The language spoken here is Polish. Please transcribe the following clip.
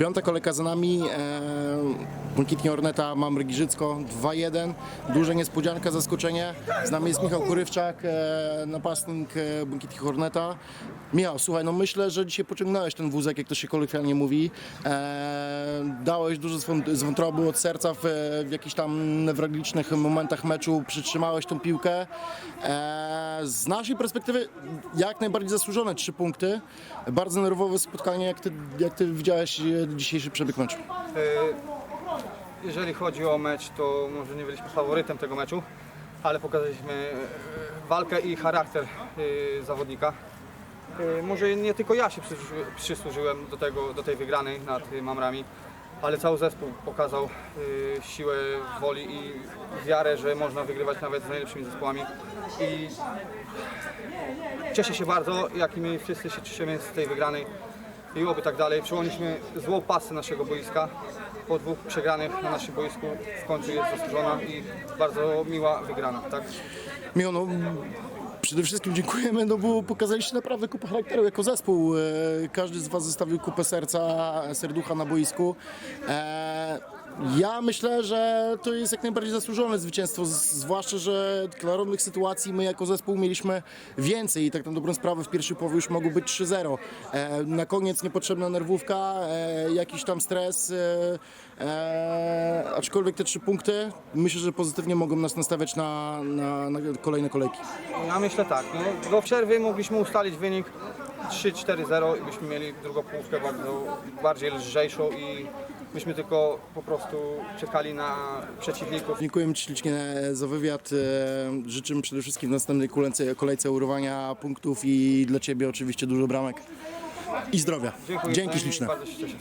Piąta kolejka za nami. E, Błękitnie Orneta, Mamry Giżycko 2-1. Duża niespodzianka, zaskoczenie. Z nami jest Michał Kurywczak, e, napastnik e, Błękitnych Orneta. Michał, słuchaj, no myślę, że dzisiaj pociągnąłeś ten wózek, jak to się kolokwialnie mówi. E, dałeś dużo z wąt- z wątroby od serca w, w jakichś tam newralgicznych momentach meczu, przytrzymałeś tą piłkę. E, z naszej perspektywy jak najbardziej zasłużone trzy punkty. Bardzo nerwowe spotkanie, jak ty, jak ty widziałeś e, dzisiejszy przebieg meczu. Jeżeli chodzi o mecz, to może nie byliśmy faworytem tego meczu, ale pokazaliśmy e, walkę i charakter e, zawodnika. E, Może nie tylko ja się przysłuży- przysłużyłem do, tego, do tej wygranej nad e, Mamrami, ale cały zespół pokazał e, siłę woli i wiarę, że można wygrywać nawet z najlepszymi zespołami. I cieszę się bardzo, jak i my wszyscy się cieszymy z tej wygranej i oby tak dalej. Przyłączyliśmy złą pasę naszego boiska. Po dwóch przegranych na naszym boisku w końcu jest zasłużona i bardzo miła wygrana. Tak? Michał, no, przede wszystkim dziękujemy, no bo pokazaliście naprawdę kupę charakteru jako zespół. E, Każdy z Was zostawił kupę serca, serducha na boisku. Ja myślę, że to jest jak najbardziej zasłużone zwycięstwo, zwłaszcza, że klarownych sytuacji my jako zespół mieliśmy więcej i tak na dobrą sprawę w pierwszej połowie już mogło być 3-0. E, Na koniec niepotrzebna nerwówka, e, jakiś tam stres, e, e, aczkolwiek te trzy punkty myślę, że pozytywnie mogą nas nastawiać na, na, na kolejne kolejki. Ja myślę tak, no, do przerwy mogliśmy ustalić wynik 3-4-0 i byśmy mieli drugą połówkę bardzo bardziej lżejszą i byśmy tylko po prostu czekali na przeciwników. Dziękujemy Ci ślicznie za wywiad. E, Życzymy przede wszystkim w następnej kolejce, kolejce urywania punktów i dla Ciebie oczywiście dużo bramek i zdrowia. Dziękuję Dzięki śliczne. Bardzo się cieszę.